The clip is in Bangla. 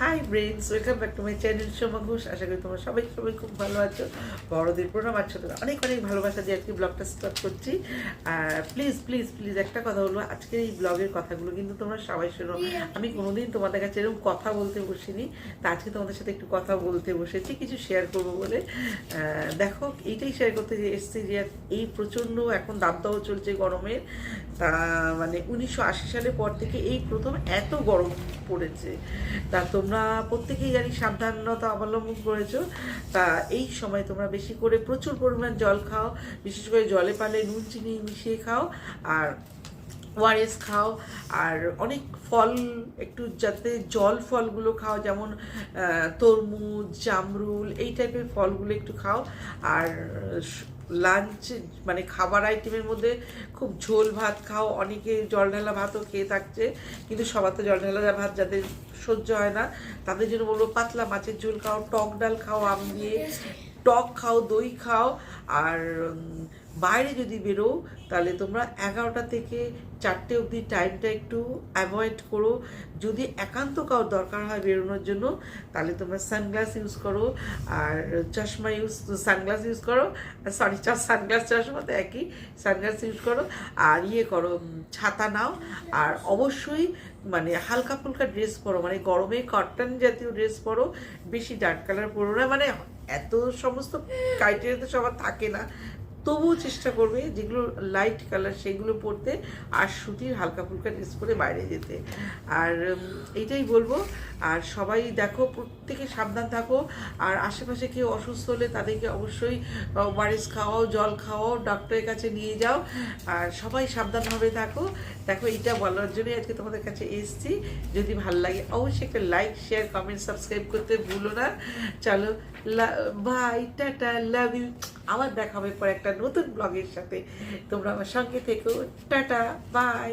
Hi brains welcome back to my channel Soma Ghosh আশা করি তোমরা সবাই সবাই খুব ভালো আছো। বড়দের প্রণাম, আর ছোটদের অনেক অনেক ভালোবাসা দিয়ে আজকে ব্লগটা স্টার্ট করছি। আর প্লিজ প্লিজ প্লিজ একটা কথা বলব। আজকের এই ব্লগের কথাগুলো কিন্তু তোমরা সবাই শোনো। আমি কোনোদিন তোমাদের কাছে এরকম কথা বলতে বসিনি। তা আজকে তোমাদের সাথে একটু কথা বলতে বসেছি, কিছু শেয়ার করব বলে। দেখো, এইটাই শেয়ার করতে যে এসছি যে এই প্রচণ্ড এখন দাবদাহ চলছে গরমের। তা মানে উনিশশো আশি সালের পর থেকে এই প্রথম এত গরম পড়েছে। তা তোমরা প্রত্যেকেই জানি সাবধানতা অবলম্বন করেছ। তা এই সময় তোমরা বেশি করে প্রচুর পরিমাণ জল খাও, বিশেষ করে জলে পালে নুন, চিনি মিশিয়ে খাও আর ওয়ারেস খাও। আর অনেক ফল, একটু যাতে জল ফলগুলো খাও, যেমন তরমুজ, জামরুল, এই টাইপের ফলগুলো একটু খাও। আর লাঞ্চ মানে খাবার আইটেমের মধ্যে খুব ঝোল ভাত খাও, অনেকে জল ঢালা ভাতও খেয়ে থাকছে, কিন্তু সবার তো জল ঢালা ভাত যাদের সহ্য হয় না, তাদের জন্য বলব পাতলা মাছের ঝোল খাও, টক ডাল খাও, আম দিয়ে। টক খাও, দই খাও, আর বাইরে যদি বেরো, তাহলে তোমরা এগারোটা থেকে চারটে অবধি টাইমটা একটু অ্যাভয়েড করো। যদি একান্ত কারোর দরকার হয় বেরোনোর জন্য, তাহলে তোমরা সানগ্লাস ইউজ করো, আর চশমা ইউজ সানগ্লাস ইউজ করো সরি সানগ্লাস চশমা তো একই সানগ্লাস ইউজ করো, আর ইয়ে করো ছাতা নাও, আর অবশ্যই মানে হালকা ফুলকা ড্রেস পরো মানে গরমে কটন জাতীয় ড্রেস পরো, বেশি ডার্ক কালার পরো না মানে এত সমস্ত ক্রাইটেরিয়া তো সবার থাকে না। তবুও চেষ্টা করবে যেগুলো লাইট কালার সেগুলো পরতে আর সুতির হালকা ফুলকা ড্রেস করে বাইরে যেতে। আর এইটাই বলব। আর সবাই দেখো, প্রত্যেকে সাবধান থাকো। আর আশেপাশে কেউ অসুস্থ হলে তাদেরকে অবশ্যই ওয়ারেস খাওয়াও, জল খাওয়াও ডক্টরের কাছে নিয়ে যাও। আর সবাই সাবধানভাবে থাকো। দেখো, এইটা বলার জন্যই আজকে তোমাদের কাছে এসছি। যদি ভালো লাগে, অবশ্যই একটা লাইক শেয়ার কমেন্ট সাবস্ক্রাইব করতে ভুলো না। চলো বাই টাটা লাভ ইউ আবার দেখা হবে পর একটা নতুন ব্লগের সাথে। তোমরা আমার সঙ্গে থেকো। Tata bye